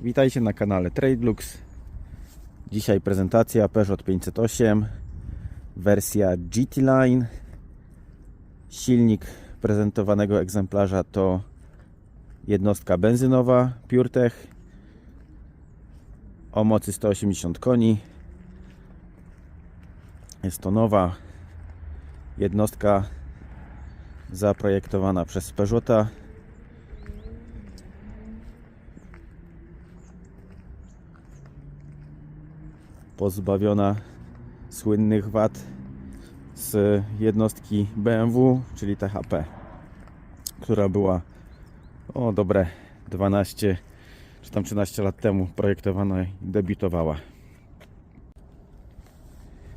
Witajcie na kanale Tradelux. Dzisiaj prezentacja Peugeot 508 wersja GT Line. Silnik prezentowanego egzemplarza to jednostka benzynowa PureTech o mocy 180 koni. Jest to nowa jednostka zaprojektowana przez Peugeota. Pozbawiona słynnych wad z jednostki BMW, czyli THP, która była o dobre 12 czy tam 13 lat temu projektowana i debiutowała.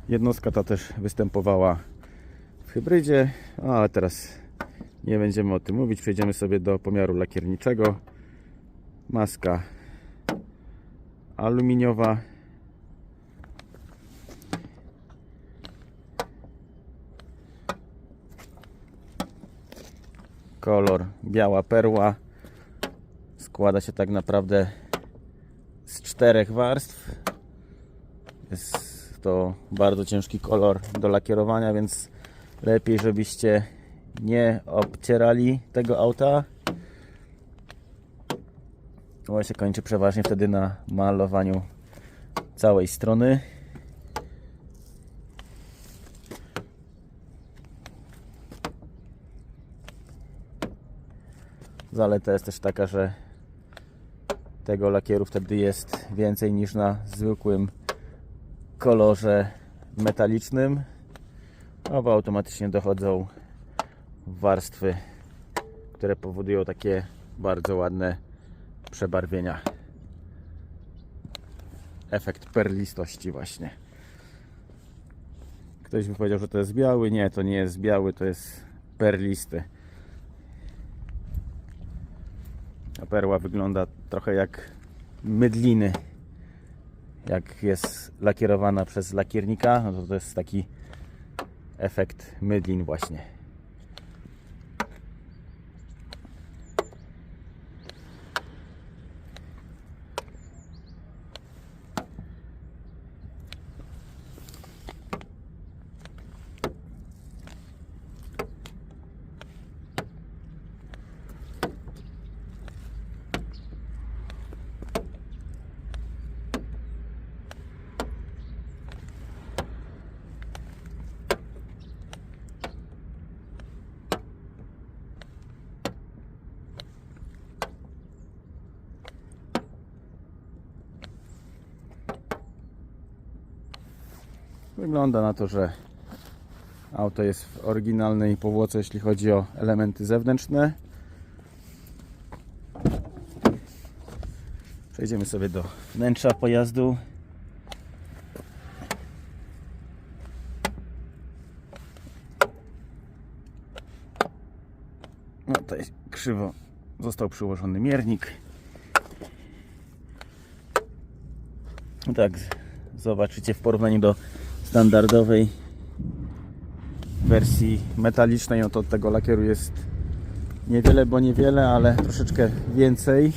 Jednostka ta też występowała w hybrydzie, no ale teraz nie będziemy o tym mówić. Przejdziemy sobie do pomiaru lakierniczego. Maska aluminiowa. Kolor biała perła. Składa się tak naprawdę z czterech warstw. Jest to bardzo ciężki kolor do lakierowania, więc lepiej, żebyście nie obcierali tego auta. To się kończy przeważnie wtedy na malowaniu całej strony. Zaleta jest też taka, że tego lakieru wtedy jest więcej niż na zwykłym kolorze metalicznym. No bo automatycznie dochodzą warstwy, które powodują takie bardzo ładne przebarwienia. Efekt perlistości właśnie. Ktoś by powiedział, że to jest biały. Nie, to nie jest biały, to jest perlisty. A perła wygląda trochę jak mydliny. Jak jest lakierowana przez lakiernika, no to to jest taki efekt mydlin właśnie. Wygląda na to, że auto jest w oryginalnej powłoce, jeśli chodzi o elementy zewnętrzne. Przejdziemy sobie do wnętrza pojazdu. No tutaj krzywo został przyłożony miernik. Tak, zobaczycie w porównaniu do standardowej wersji metalicznej, no to od tego lakieru jest niewiele, bo niewiele, ale troszeczkę więcej.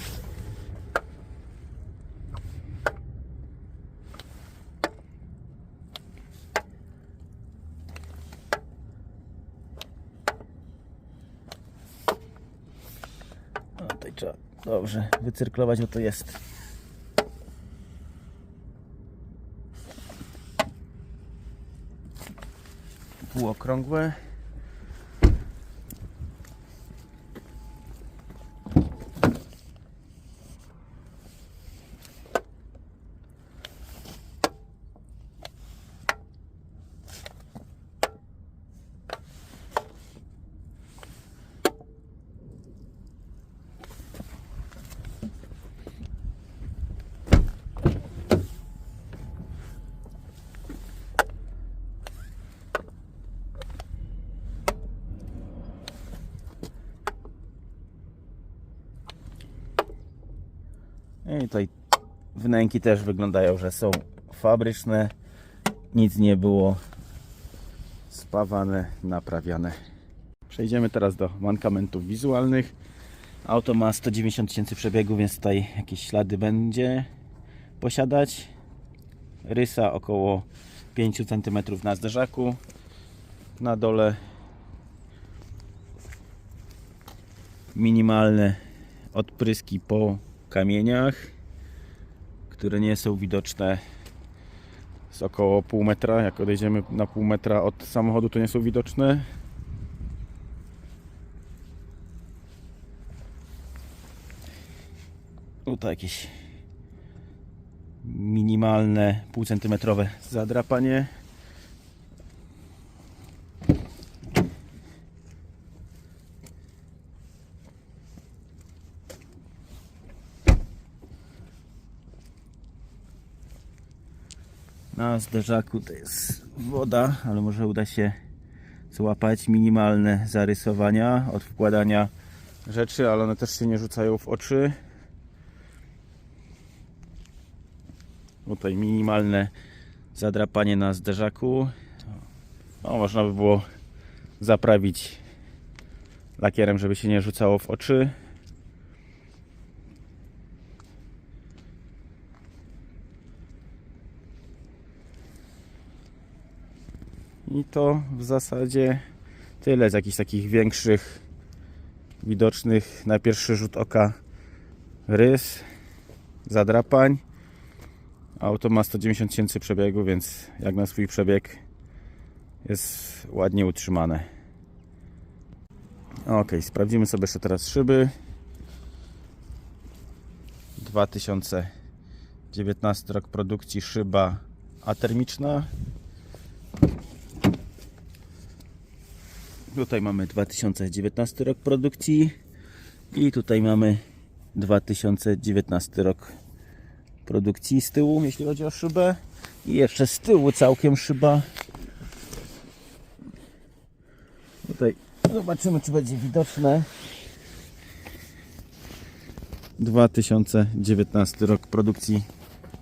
No trzeba dobrze wycyrklować, bo to jest półokrągłe. I tutaj wnęki też wyglądają, że są fabryczne. Nic nie było spawane, naprawiane. Przejdziemy teraz do mankamentów wizualnych. Auto ma 190 tysięcy przebiegu, więc tutaj jakieś ślady będzie posiadać. Rysa około 5 cm na zderzaku. Na dole minimalne odpryski po kamieniach, które nie są widoczne z około pół metra. Jak odejdziemy na pół metra od samochodu, to nie są widoczne. Tutaj jakieś minimalne półcentymetrowe zadrapanie. Na zderzaku to jest woda, ale może uda się złapać minimalne zarysowania od wkładania rzeczy, ale one też się nie rzucają w oczy. Tutaj minimalne zadrapanie na zderzaku. No, można by było zaprawić lakierem, żeby się nie rzucało w oczy. I to w zasadzie tyle z jakichś takich większych, widocznych na pierwszy rzut oka rys, zadrapań. Auto ma 190 tysięcy przebiegu, więc jak na swój przebieg jest ładnie utrzymane. Ok, sprawdzimy sobie jeszcze teraz szyby. 2019 rok produkcji szyba atermiczna. Tutaj mamy 2019 rok produkcji i tutaj mamy 2019 rok produkcji z tyłu, jeśli chodzi o szybę. I jeszcze z tyłu całkiem szyba. Tutaj zobaczymy, czy będzie widoczne. 2019 rok produkcji.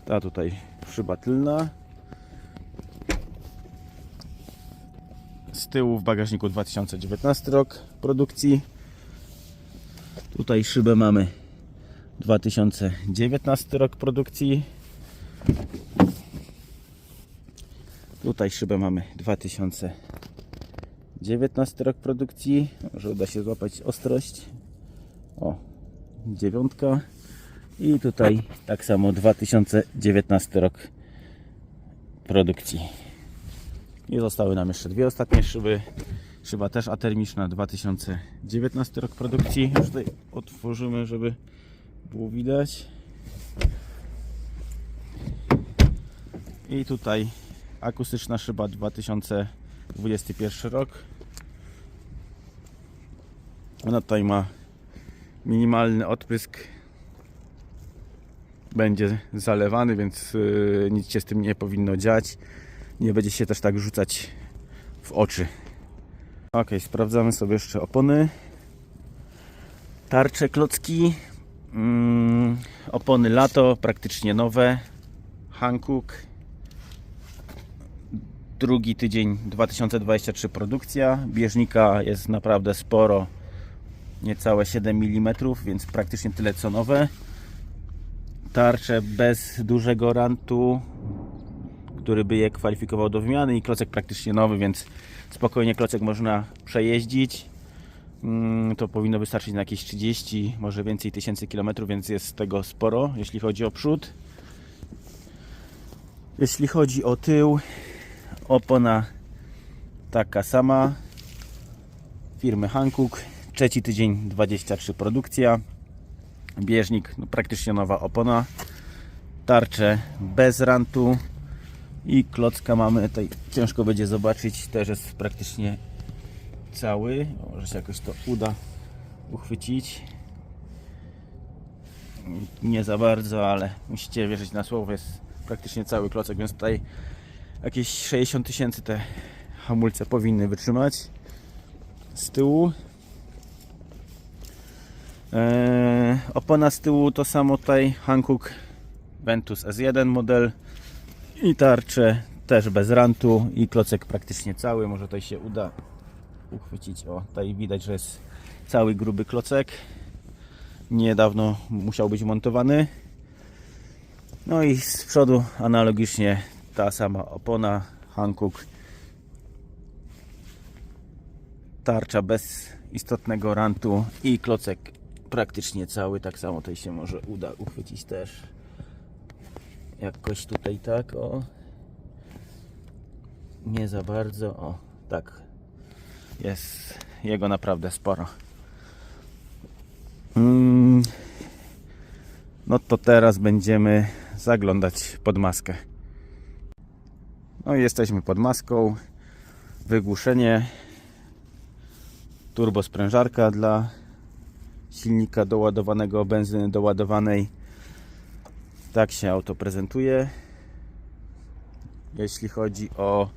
Ta tutaj szyba tylna. Z tyłu w bagażniku 2019 rok produkcji. Tutaj szybę mamy 2019 rok produkcji. Tutaj szybę mamy 2019 rok produkcji. Może uda się złapać ostrość. O, dziewiątka. I tutaj tak samo 2019 rok produkcji. I zostały nam jeszcze dwie ostatnie szyby. Szyba też atermiczna 2019 rok produkcji. Już tutaj otworzymy, żeby było widać. I tutaj akustyczna szyba 2021 rok. Ona tutaj ma minimalny odprysk. Będzie zalewany, więc yy, nic się z tym nie powinno dziać. Nie będzie się też tak rzucać w oczy. Ok, sprawdzamy sobie jeszcze opony. Tarcze, klocki. Mm, opony lato, praktycznie nowe. Hankook. Drugi tydzień 2023 produkcja. Bieżnika jest naprawdę sporo. Niecałe 7 mm, więc praktycznie tyle co nowe. Tarcze bez dużego rantu, który by je kwalifikował do wymiany i klocek praktycznie nowy, więc spokojnie klocek można przejeździć. Mm, To powinno wystarczyć na jakieś 30, może więcej tysięcy kilometrów, więc jest tego sporo, jeśli chodzi o przód. Jeśli chodzi o tył, opona taka sama firmy Hankook. Trzeci tydzień 23 produkcja. Bieżnik, no praktycznie nowa opona. Tarcze bez rantu. I klocka mamy tutaj, ciężko będzie zobaczyć, też jest praktycznie cały. Może się jakoś to uda uchwycić. Nie za bardzo, ale musicie wierzyć na słowo, jest praktycznie cały klocek, więc tutaj jakieś 60 tysięcy te hamulce powinny wytrzymać z tyłu. Eee, opona z tyłu to samo tutaj Hankook Ventus S1 model i tarcze też bez rantu i klocek praktycznie cały, może tutaj się uda uchwycić, o tutaj widać, że jest cały gruby klocek niedawno musiał być montowany. No i z przodu analogicznie ta sama opona Hankook. Tarcza bez istotnego rantu i klocek praktycznie cały. Tak samo tutaj się może uda uchwycić też. Jakoś tutaj tak, o. Nie za bardzo, o, tak. Jest jego naprawdę sporo. Mm. No to teraz będziemy zaglądać pod maskę. No i jesteśmy pod maską. Wygłuszenie. Turbosprężarka dla silnika doładowanego, benzyny doładowanej. Tak się auto prezentuje. Jeśli chodzi o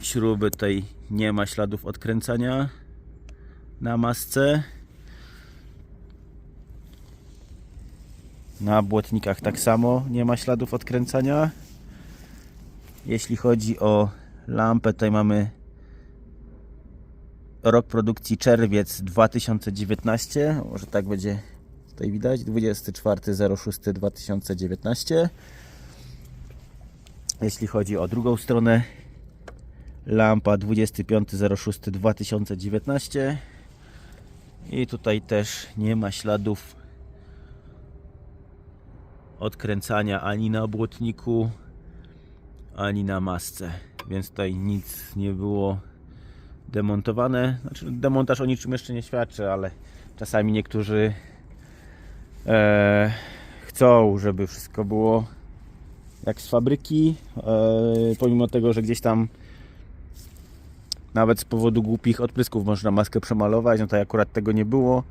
śruby, tutaj nie ma śladów odkręcania na masce. Na błotnikach tak samo nie ma śladów odkręcania. Jeśli chodzi o lampę, tutaj mamy rok produkcji czerwiec 2019. Może tak będzie tutaj widać. 24.06.2019. Jeśli chodzi o drugą stronę, lampa 25.06.2019. I tutaj też nie ma śladów odkręcania ani na błotniku, ani na masce. Więc tutaj nic nie było demontowane. Znaczy, demontaż o niczym jeszcze nie świadczy, ale czasami niektórzy e, chcą, żeby wszystko było jak z fabryki. E, pomimo tego, że gdzieś tam nawet z powodu głupich odprysków można maskę przemalować, no to akurat tego nie było.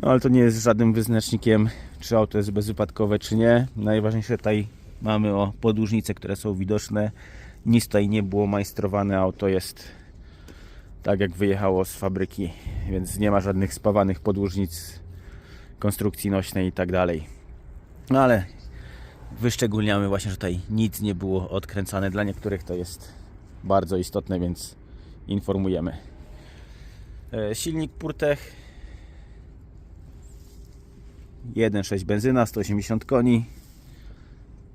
No ale to nie jest żadnym wyznacznikiem, czy auto jest bezwypadkowe, czy nie. Najważniejsze tutaj mamy o podłużnice, które są widoczne. Nic tutaj nie było majstrowane, auto jest tak jak wyjechało z fabryki, więc nie ma żadnych spawanych podłużnic, konstrukcji nośnej i tak dalej. No ale wyszczególniamy właśnie, że tutaj nic nie było odkręcane. Dla niektórych to jest bardzo istotne, więc informujemy. E, Silnik Purtech 1.6 benzyna, 180 koni.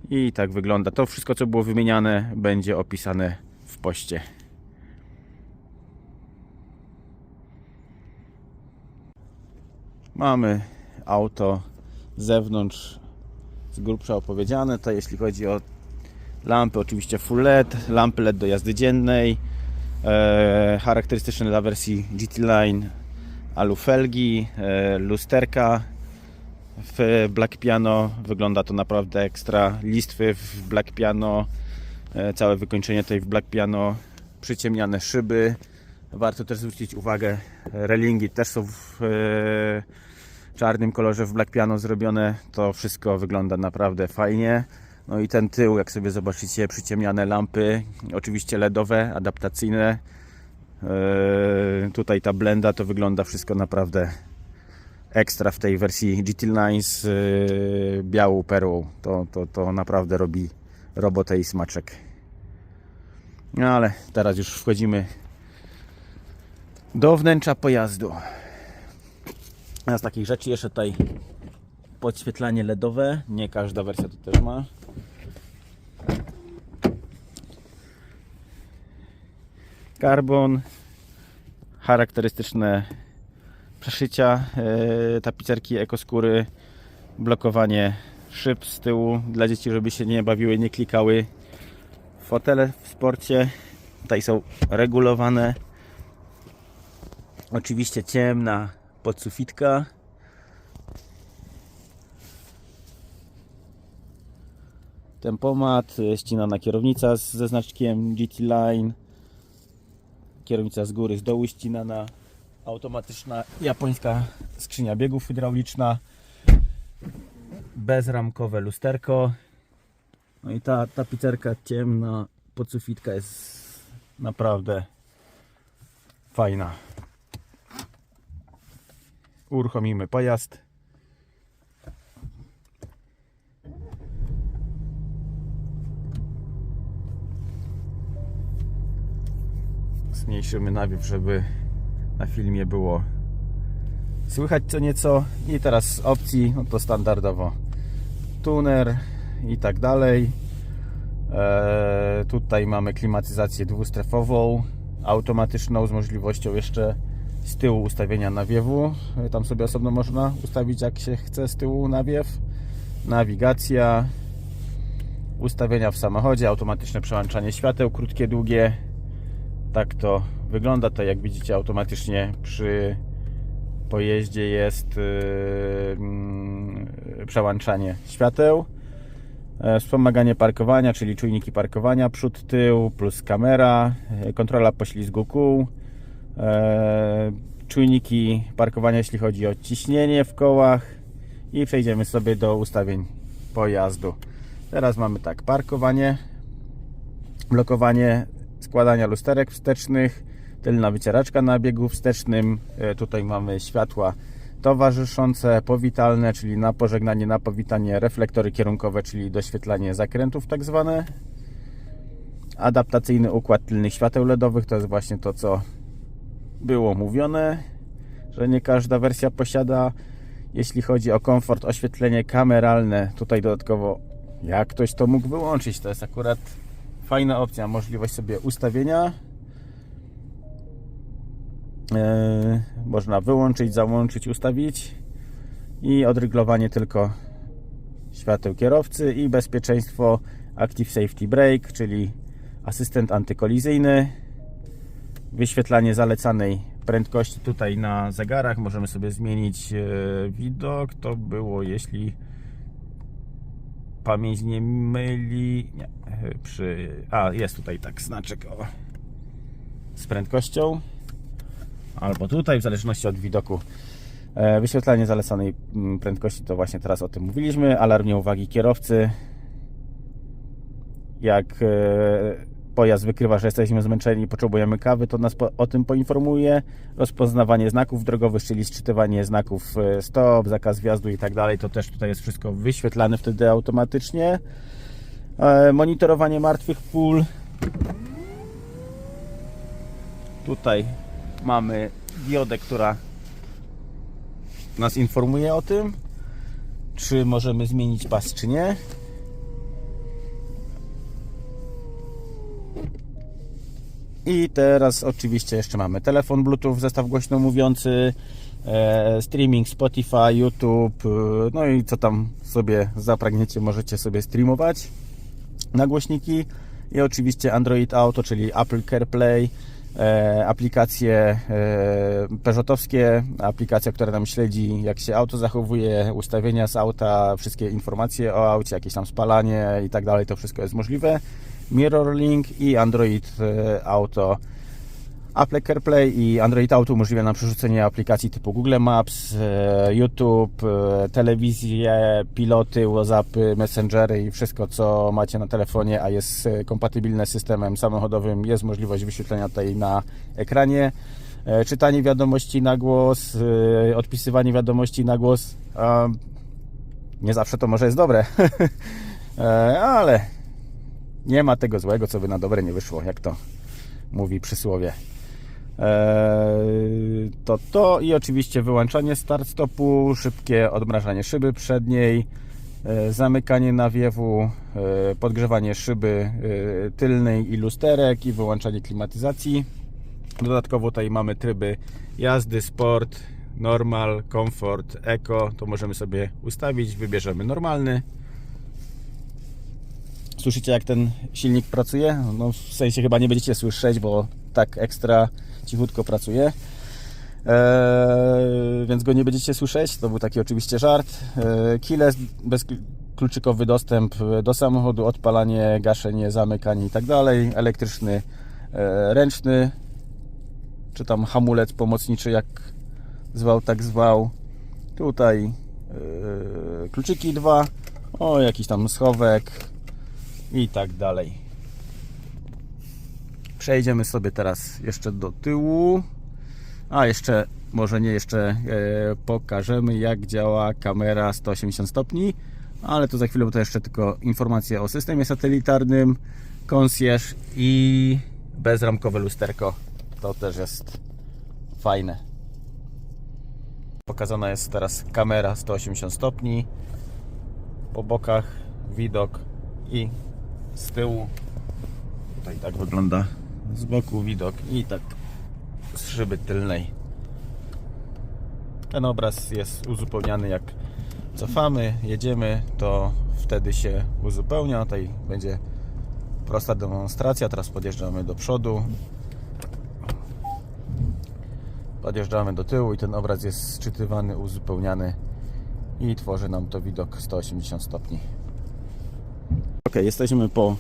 I tak wygląda. To wszystko, co było wymieniane, będzie opisane w poście. Mamy auto z zewnątrz z grubsza opowiedziane. To jeśli chodzi o lampy, oczywiście full LED, lampy LED do jazdy dziennej, e, charakterystyczne dla wersji GT Line alufelgi, e, lusterka w Black Piano. Wygląda to naprawdę ekstra. Listwy w Black Piano, e, całe wykończenie tutaj w Black Piano, przyciemniane szyby. Warto też zwrócić uwagę, relingi też są w e, czarnym kolorze w Black Piano zrobione. To wszystko wygląda naprawdę fajnie. No i ten tył, jak sobie zobaczycie, przyciemniane lampy, oczywiście LEDowe, adaptacyjne. E, Tutaj ta blenda to wygląda wszystko naprawdę ekstra w tej wersji GT Line z e, białą perłą. To, to, to naprawdę robi robotę i smaczek. No ale teraz już wchodzimy do wnętrza pojazdu. Z takich rzeczy jeszcze tutaj podświetlanie LEDowe. Nie każda wersja to też ma. Karbon, charakterystyczne przeszycia e, tapicerki ekoskóry, blokowanie szyb z tyłu dla dzieci, żeby się nie bawiły, nie klikały. Fotele w sporcie tutaj są regulowane. Oczywiście ciemna podsufitka. Tempomat, e, ścinana kierownica ze znaczkiem GT Line. Kierownica z góry, z dołu ścinana. Automatyczna japońska skrzynia biegów hydrauliczna. Bezramkowe lusterko. No i ta tapicerka ciemna podsufitka jest naprawdę fajna. Uruchomimy pojazd. Zmniejszymy nawiew, żeby na filmie było słychać co nieco. I teraz z opcji, no to standardowo tuner i tak dalej. Eee, tutaj mamy klimatyzację dwustrefową, automatyczną z możliwością jeszcze z tyłu ustawienia nawiewu. Tam sobie osobno można ustawić jak się chce z tyłu nawiew. Nawigacja, ustawienia w samochodzie, automatyczne przełączanie świateł, krótkie, długie. Tak to wygląda. To jak widzicie automatycznie przy pojeździe jest yy, mm, przełączanie świateł. E, Wspomaganie parkowania, czyli czujniki parkowania, przód, tył, plus kamera, e, kontrola poślizgu kół, czujniki parkowania, jeśli chodzi o ciśnienie w kołach i przejdziemy sobie do ustawień pojazdu. Teraz mamy tak, parkowanie, blokowanie składania lusterek wstecznych, tylna wycieraczka na biegu wstecznym, E, tutaj mamy światła towarzyszące, powitalne, czyli na pożegnanie, na powitanie, reflektory kierunkowe, czyli doświetlanie zakrętów tak zwane. Adaptacyjny układ tylnych świateł LEDowych to jest właśnie to, co było mówione, że nie każda wersja posiada. Jeśli chodzi o komfort, oświetlenie kameralne, tutaj dodatkowo jak ktoś to mógł wyłączyć, to jest akurat fajna opcja, możliwość sobie ustawienia. Eee, można wyłączyć, załączyć, ustawić i odryglowanie tylko świateł kierowcy i bezpieczeństwo Active Safety Brake, czyli asystent antykolizyjny, wyświetlanie zalecanej prędkości tutaj na zegarach. Możemy sobie zmienić e, widok. To było, jeśli pamięć nie myli. Nie, e, przy. A, jest tutaj tak znaczek o, z prędkością. Albo tutaj, w zależności od widoku. E, Wyświetlanie zalecanej mm, prędkości to właśnie teraz o tym mówiliśmy. Alarm nieuwagi kierowcy. Jak pojazd wykrywa, że jesteśmy zmęczeni i potrzebujemy kawy, to nas o tym poinformuje. Rozpoznawanie znaków drogowych, czyli sczytywanie znaków e, stop, zakaz wjazdu i tak dalej, to też tutaj jest wszystko wyświetlane wtedy automatycznie. E, Monitorowanie martwych pól. Tutaj mamy diodę, która nas informuje o tym, czy możemy zmienić pas, czy nie. I teraz oczywiście jeszcze mamy telefon Bluetooth, zestaw głośno mówiący, e, streaming Spotify, YouTube, e, no i co tam sobie zapragniecie, możecie sobie streamować na głośniki. I oczywiście Android Auto, czyli Apple CarPlay, e, aplikacje e, Peugeotowskie, aplikacja, która nam śledzi, jak się auto zachowuje, ustawienia z auta, wszystkie informacje o aucie, jakieś tam spalanie i tak dalej, to wszystko jest możliwe. MirrorLink i Android e, Auto. Apple CarPlay i Android Auto umożliwia nam przerzucenie aplikacji typu Google Maps, e, YouTube, e, telewizję, piloty, WhatsAppy, Messengery i wszystko, co macie na telefonie, a jest kompatybilne z systemem samochodowym. Jest możliwość wyświetlenia tutaj na ekranie. Czytanie wiadomości na głos, odpisywanie wiadomości na głos. Nie zawsze to może jest dobre, ale nie ma tego złego, co by na dobre nie wyszło, jak to mówi przysłowie. Eee, to to i oczywiście wyłączanie start-stopu, szybkie odmrażanie szyby przedniej, e, zamykanie nawiewu, e, podgrzewanie szyby e, tylnej i lusterek i wyłączanie klimatyzacji. Dodatkowo tutaj mamy tryby jazdy, sport, normal, komfort, eco. To możemy sobie ustawić, wybierzemy normalny. Słyszycie jak ten silnik pracuje? No w sensie chyba nie będziecie słyszeć, bo tak ekstra cichutko pracuje. Eee, więc go nie będziecie słyszeć. To był taki oczywiście żart. Eee, keyless, bezkluczykowy dostęp do samochodu, odpalanie, gaszenie, zamykanie i tak dalej. Elektryczny, e, ręczny, czy tam hamulec pomocniczy, jak zwał, tak zwał. Tutaj e, kluczyki dwa, o jakiś tam schowek i tak dalej. Przejdziemy sobie teraz jeszcze do tyłu. A jeszcze, może nie jeszcze e, pokażemy jak działa kamera 180 stopni, ale to za chwilę, bo to jeszcze tylko informacje o systemie satelitarnym, concierge i bezramkowe lusterko. To też jest fajne. Pokazana jest teraz kamera 180 stopni. Po bokach widok i z tyłu. Tutaj tak wygląda z boku widok i tak z szyby tylnej. Ten obraz jest uzupełniany jak cofamy, jedziemy, to wtedy się uzupełnia. Tutaj będzie prosta demonstracja. Teraz podjeżdżamy do przodu. Podjeżdżamy do tyłu i ten obraz jest sczytywany, uzupełniany i tworzy nam to widok 180 stopni. Ok, jesteśmy po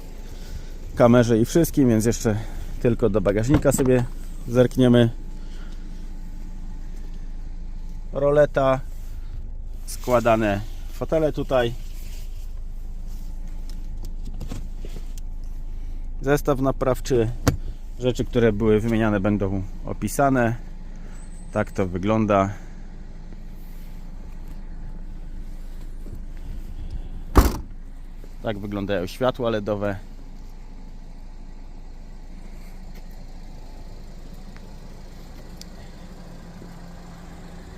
kamerze i wszystkim, więc jeszcze tylko do bagażnika sobie zerkniemy. Roleta, składane fotele tutaj. Zestaw naprawczy, rzeczy, które były wymieniane będą opisane. Tak to wygląda. Tak wyglądają światła LEDowe.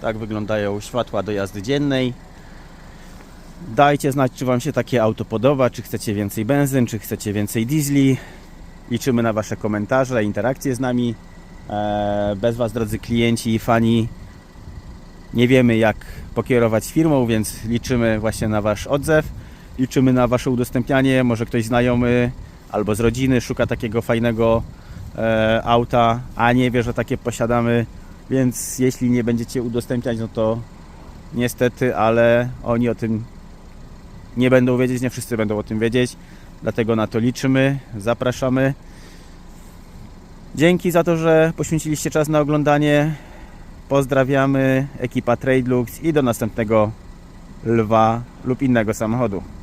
Tak wyglądają światła do jazdy dziennej. Dajcie znać, czy Wam się takie auto podoba, czy chcecie więcej benzyn, czy chcecie więcej diesli. Liczymy na Wasze komentarze, interakcje z nami. Eee, Bez Was, drodzy klienci i fani, nie wiemy jak pokierować firmą, więc liczymy właśnie na Wasz odzew. Liczymy na Wasze udostępnianie. Może ktoś znajomy albo z rodziny szuka takiego fajnego e, auta, a nie wie, że takie posiadamy. Więc jeśli nie będziecie udostępniać, no to niestety, ale oni o tym nie będą wiedzieć, nie wszyscy będą o tym wiedzieć. Dlatego na to liczymy, zapraszamy. Dzięki za to, że poświęciliście czas na oglądanie. Pozdrawiamy, ekipa Tradelux i do następnego lwa lub innego samochodu.